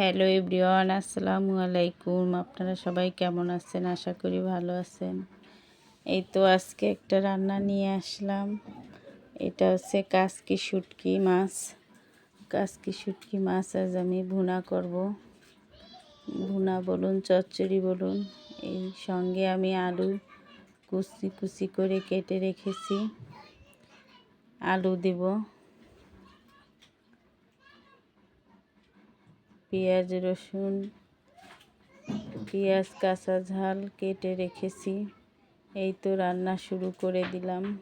Hello everyone, আসসালামু আলাইকুম। আপনারা সবাই কেমন আছেন? আশা করি ভালো আছেন। এই তো আজকে একটা রান্না নিয়ে আসলাম। এটা হচ্ছে কাসকি শুটকি মাছ। কাসকি শুটকি মাছ আজ আমি ভুনা করব। ভুনা বলুন, চচ্চড়ি বলুন, এই সঙ্গে আমি আলু কুচি কুচি করে কেটে রেখেছি। আলু দেব। পেঁয়াজ, রসুন, পেঁয়াজ, কাঁচা ঝাল কেটে রেখেছি। এই তো রান্না শুরু করে দিলাম।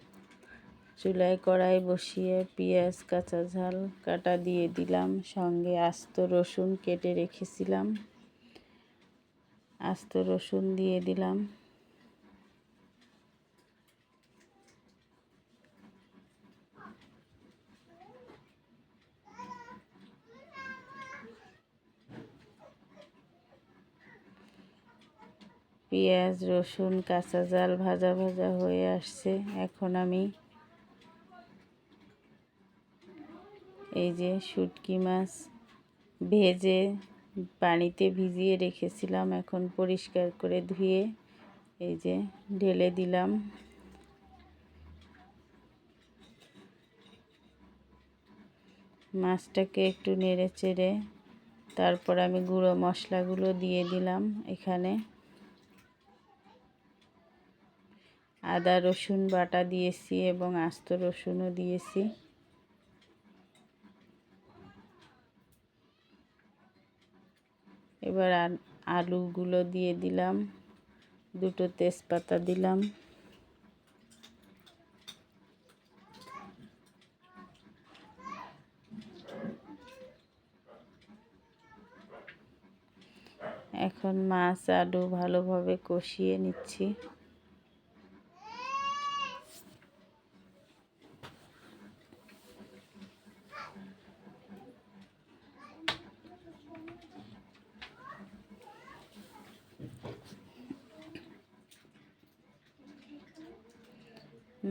চুলায় কড়াই বসিয়ে পেঁয়াজ, কাঁচা ঝাল কাটা দিয়ে দিলাম। সঙ্গে আস্ত রসুন কেটে রেখেছিলাম। আস্ত রসুন দিয়ে দিলাম। পেঁয়াজ, রসুন, কাঁচা জাল ভাজা ভাজা হয়ে আসছে। এখন আমি এই যে শুটকি মাছ ভেজে পানিতে ভিজিয়ে রেখেছিলাম। এখন পরিষ্কার করে ধুয়ে এই যে ঢেলে দিলাম। মাছটাকে একটু নেড়ে চেড়ে তারপর আমি গুঁড়ো মশলাগুলো দিয়ে দিলাম এখানে। আদা, রসুন বাটা দিয়েছি এবং আস্ত রসুনও দিয়েছি। এবার আলুগুলো দিয়ে দিলাম, দুটো তেজপাতা দিলাম। এখন মাছ, আলু ভালোভাবে কষিয়ে নিচ্ছি।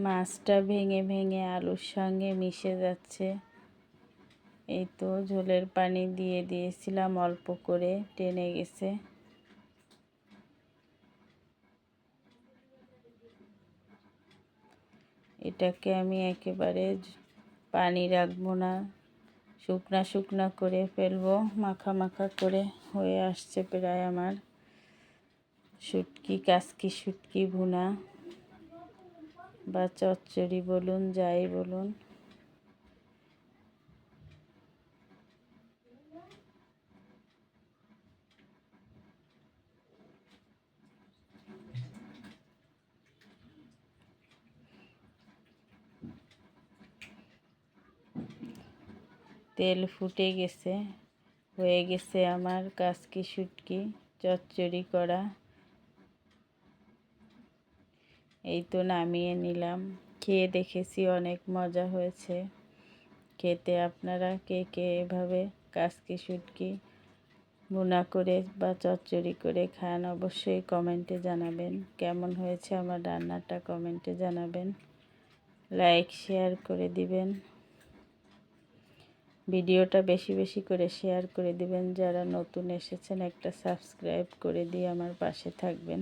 মাছটা ভেঙে ভেঙে আলুর সঙ্গে মিশে যাচ্ছে। এই তো ঝোলের পানি দিয়ে দিয়েছিলাম, অল্প করে টেনে গেছে। এটাকে আমি একেবারে পানি রাখব না, শুকনা শুকনা করে ফেলব, মাখা মাখা করে হয়ে আসছে প্রায় আমার। শুটকি কাসকি শুটকি ভুনা। বা চচ্চড়ি বলুন, যাই বলুন। তেল ফুটে গেছে, হয়ে গেছে আমার কাসকি শুটকি, চচ্চড়ি করা। এই তো নামিয়ে নিলাম। খেয়ে দেখেছি অনেক মজা হয়েছে। খেতে আপনারা কে কে এভাবে কাসকি, শুটকি বুনা করে বা চচ্চড়ি করে খান অবশ্যই কমেন্টে জানাবেন। কেমন হয়েছে আমার রান্নাটা কমেন্টে জানাবেন। লাইক, শেয়ার করে দিবেন। ভিডিওটা বেশি বেশি করে শেয়ার করে দিবেন। যারা নতুন এসেছেন একটা সাবস্ক্রাইব করে দিয়ে আমার পাশে থাকবেন।